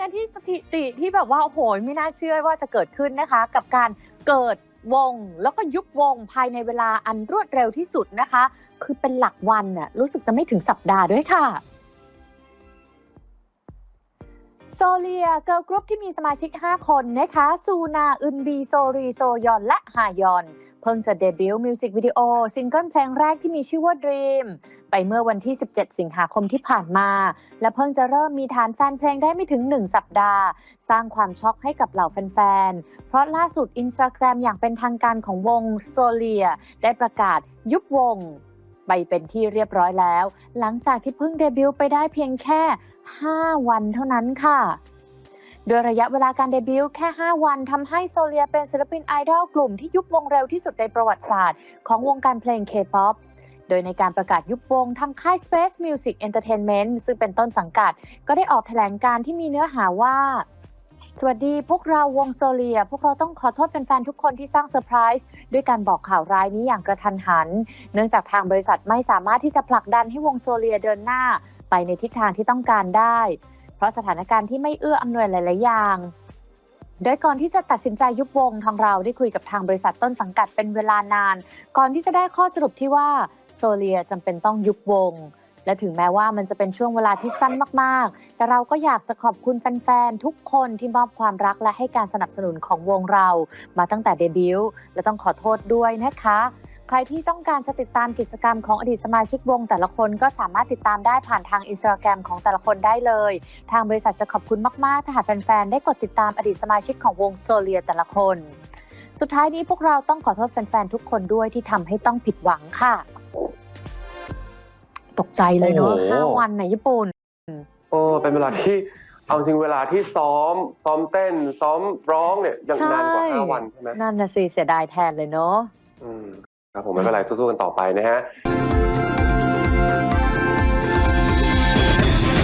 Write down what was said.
การที่สถิติที่แบบว่าโอ้โหไม่น่าเชื่อว่าจะเกิดขึ้นนะคะ กับการเกิดวง แล้วก็ยุบวงภายในเวลาอันรวดเร็วที่สุดนะคะ คือเป็นหลักวันน่ะรู้สึกจะไม่ถึงสัปดาห์ด้วยค่ะ โซเลียเกิร์ลกรุ๊ปที่มีสมาชิก 5 คนนะคะ ซูนา อึนบี โซรี โซยอน และฮายอน เพิ่งจะเดบิวต์มิวสิกวิดีโอซิงเกิลเพลงแรกที่มีชื่อว่า Dream ไปเมื่อวันที่ 17 สิงหาคมที่ผ่านมา และเพิ่งจะเริ่มมีฐานแฟนเพลงได้ไม่ถึง 1 สัปดาห์ สร้างความช็อกให้กับเหล่าแฟนๆ เพราะล่าสุดอินสตาแกรมอย่างเป็นทางการของวงโซเลียได้ประกาศยุบวง ไปเป็นที่เรียบร้อยแล้ว หลังจากที่เพิ่งเดบิวต์ไปได้เพียงแค่ 5 วันเท่านั้นค่ะโดยระยะเวลาการเดบิวต์แค่ 5 วันทำให้โซเลียเป็นศิลปินไอดอลกลุ่มที่ยุบวงเร็วที่สุดในประวัติศาสตร์ของวงการเพลง K-POP โดยในการประกาศยุบวงทางค่าย Space Music Entertainment ซึ่งเป็นต้นสังกัด ก็ได้ออกแถลงการ์ที่มีเนื้อหาว่า สวัสดีพวกเราวงโซเลีย พวกเราต้องขอโทษแฟนๆทุกคนที่สร้างเซอร์ไพรส์ด้วยการบอกข่าวร้ายนี้อย่างกระทันหัน เนื่องจากทางบริษัทไม่สามารถที่จะผลักดันให้วงโซเลียเดินหน้า ไปในทิศทางที่ต้องการได้ เพราะสถานการณ์ที่ไม่เอื้ออำนวยหลาย ๆ อย่าง โดยก่อนที่จะตัดสินใจยุบวงทางเราได้คุยกับทางบริษัทต้นสังกัดเป็นเวลานาน ก่อนที่จะได้ข้อสรุปที่ว่าโซเลียจำเป็นต้องยุบวง และถึงแม้ว่ามันจะเป็นช่วงเวลาที่สั้นมากๆ แต่เราก็อยากจะขอบคุณแฟนๆ ทุกคนที่มอบความรักและให้การสนับสนุนของวงเรา มาตั้งแต่เดบิวต์และต้องขอโทษด้วยนะคะใครที่ต้องการจะติดตามกิจกรรมของอดีตสมาชิกวง แต่ละคนก็สามารถติดตามได้ผ่านทางอินสตาแกรมของแต่ละคนได้เลย ทางบริษัทจะขอบคุณมากๆ ถ้าหากแฟนๆ ได้กดติดตามอดีตสมาชิกของวงโซเลียแต่ละคน สุดท้ายนี้พวกเราต้องขอโทษแฟนๆ ทุกคนด้วยที่ทำให้ต้องผิดหวังค่ะ ตกใจเลยเนาะโอ้โห ห้าวันในญี่ปุ่น โอ้เป็นเวลาที่เอาจริงเวลาที่ซ้อม ซ้อมเต้น ซ้อมร้องเนี่ยยังใช่ นานกว่าห้าวันใช่ไหมนั่นนะสิเสียดายแทนเลยเนาะ อืมครับผมไม่เป็นไรสู้ๆกันต่อไปนะฮะ